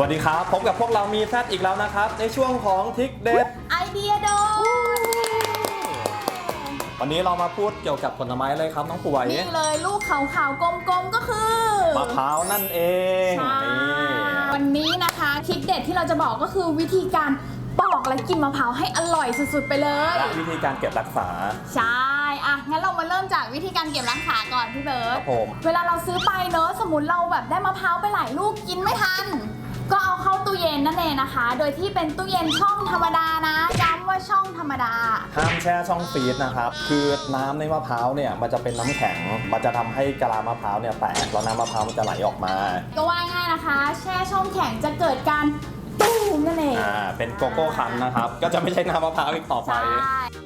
วัสดีครับพบกับพวกเรามีแซดอีกแล้วนะครับ ในช่วงของทิกเด็ดไอเดียโดนวันนี้เรามาพูดเกี่ยวกับผลไม้เลยครับน้องป่วยนี่เลยลูกขาวๆกลมๆก็คือมะพร้าวนั่นเองใช่นี่วันนี้นะคะทริคเด็ดที่เราจะบอกก็คือวิธีการปอกและกินมะพร้าวให้อร่อยสุดๆไปเลยและวิธีการเก็บรักษา ใช่อะงั้นเรามาเริ่มจากวิธีการเก็บรักษาก่อนพี่เบิคร์รัตบผมเวลาเราซื้อไปเนอะสมมติเราแบบได้มะพร้าวไปหลายลูกกินไม่ทัน ก็เอาเข้าตู้เย็นนั่นเองนะคะ โดยที่เป็นตู้เย็นช่องธรรมดานะย้ำว่าช่องธรรมดา ห้ามแช่ช่องฟรีซนะครับ คือน้ำในมะพร้าวเนี่ยมันจะเป็นน้ำแข็ง มันจะทำให้กะลามะพร้าวเนี่ยแตกแล้วน้ำมะพร้าวมันจะไหลออกมา ก็ว่าง่ายนะคะ แช่ช่องแข็งจะเกิดการตูมนั่นเอง อ่า เป็นโกโก้คันนะครับ ก็จะไม่ใช่น้ำมะพร้าวอีกต่อไป ใช่จ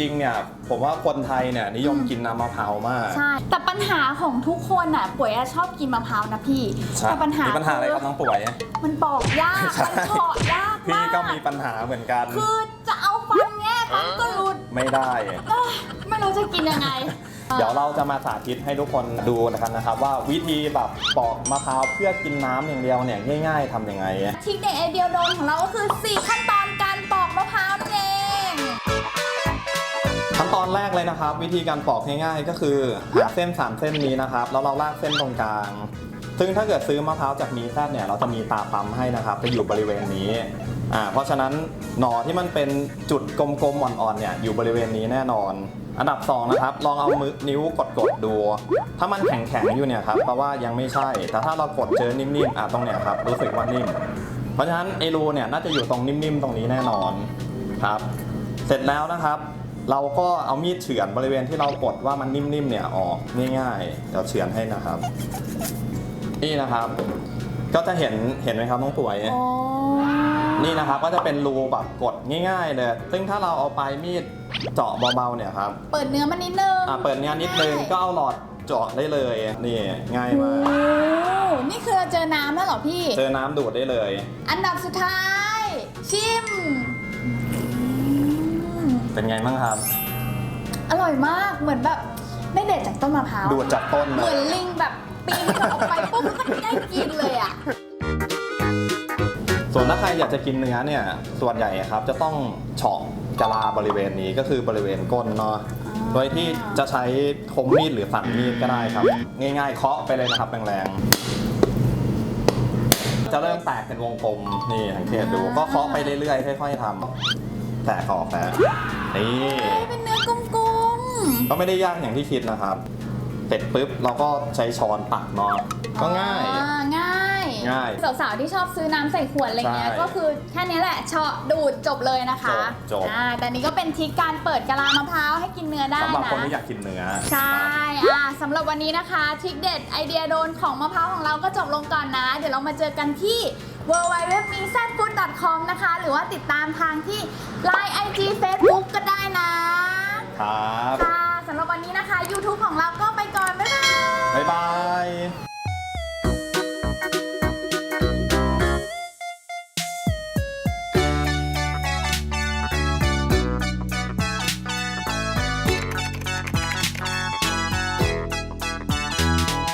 ริงๆเนี่ยผมว่าคนไทยเนี่ยนิยมกินน้ำมะพร้าวมาก ใช่ แต่ปัญหาของทุกคนอะป่วยอะชอบกินมะพร้าวนะพี่ ใช่แต่ปัญหามีปัญหาอะไรครับน้องป่วย มันปอกยาก ใช่ มันเฉาะยากพี่มากก็มีปัญหาเหมือนกัน คือจะเอาฟันแง่ฟันก็หลุดไม่ได้ เอ้ยไม่รู้จะกินยังไงเดี๋ยวเราจะมาสาธิตให้ทุกคนดูนะครับนะครับ ว่าวิธีแบบปอกมะพร้าวเพื่อกินน้ำอย่างเดียวเนี่ยง่าย ๆทำยังไง ทริคเด็ดไอเดียโดนของเราก็คือ 4 ขั้นตอนการปอกมะพร้าวนั่นเองขั้น ตอนแรกเลยนะครับ วิธีการปอกง่ายๆก็คือหาเส้นสามเส้นนี้นะครับแล้วเราลากเส้นตรงกลาง ซึ่งถ้าเกิดซื้อมะพร้าวจากมีแซดเนี่ยเราจะมีตาปั๊มให้นะครับจะอยู่บริเวณนี้อ่าเพราะฉะนั้นหน่อที่มันเป็นจุดกลมๆอ่อนๆเนี่ยอยู่บริเวณนี้แน่นอน อันดับสองนะครับลองเอามือนิ้วกดๆดู ถ้ามันแข็งๆอยู่เนี่ยครับแปลว่ายังไม่ใช่ แต่ถ้าเรากดเจอนิ่มๆอะตรงเนี้ยครับรู้สึกว่านิ่ม เพราะฉะนั้นไอรูเนี่ยน่าจะอยู่ตรงนิ่มๆตรงนี้แน่นอนครับ เสร็จแล้วนะครับ เราก็เอามีดเฉือนบริเวณที่เรากดว่ามันนิ่มๆเนี่ยออกง่ายๆเดี๋ยวเฉือนให้นะครับ นี่นะครับ ก็จะเห็นเห็นไหมครับน้องป่วยโอ้นี่นะครับก็จะเป็นรูแบบกดง่ายๆเลย ซึ่งถ้าเราเอาปลายมีดเจาะเบาๆเนี่ยครับเปิดเนื้อมันนิดนึงอะเปิดเนี้ยนิดนึงก็เอาหลอดเจาะได้เลยนี่ง่ายโอ้มากนี่คือเราเจอน้ำแล้วเหรอพี่ เจอน้ำดูดได้เลย อันดับสุดท้าย ชิมอืม เป็นไงบ้างครับ อร่อยมากเหมือนแบบไม่เด็ดจากต้นมะพร้าว ดูดจากต้นเหเลมือยนลิงแบบปีนออกไปปุ๊บก็ได้กินเลยอะ ส่วนถ้าใครอยากจะกินเนื้อเนี่ย ส่วนใหญ่ครับจะต้องเฉาะกะลาบริเวณนี้ก็คือบริเวณก้นเนาะโดยที่จะใช้คมมีดหรือสันมีดก็ได้ครับ ง่ายๆ เคาะไปเลยนะครับแรงๆ จะเริ่มแตกเป็นวงกลมนี่สังเกตดู ก็เคาะไปเรื่อยๆ ค่อยๆทำ แตกออกแล้วนี่เฮ้ยเป็นเนื้อกลมก็ไม่ได้ยากอย่างที่คิดนะครับ เสร็จปุ๊บเราก็ใช้ช้อนตักเนาะๆก็ง่ายอ่ง่าย ง่าย สาวๆที่ชอบซื้อน้ำใส่ขวดอะไรเงี้ยใช่ก็คือแค่นี้แหละเฉาะดูดจบเลยนะคะจบจบอ่าแต่นี้ก็เป็นทริคการเปิดกะลามะพร้าวให้กินเนื้อได้สำหรับนะคนที่อยากกินเนื้อ ใช่ครับอะสำหรับวันนี้นะคะทริคเด็ดไอเดียโดนของมะพร้าวของเราก็จบลงก่อนนะ เดี๋ยวเรามาเจอกันที่ w w w m i s a f o o d c o m นะคะ หรือว่าติดตามทางที่ Line IG Facebook ก็ได้นะ ครับ ค่ะสำหรับวันนี้นะคะ YouTube ของเราก็ไปก่อน บ๊ายบาย บ๊ายบาย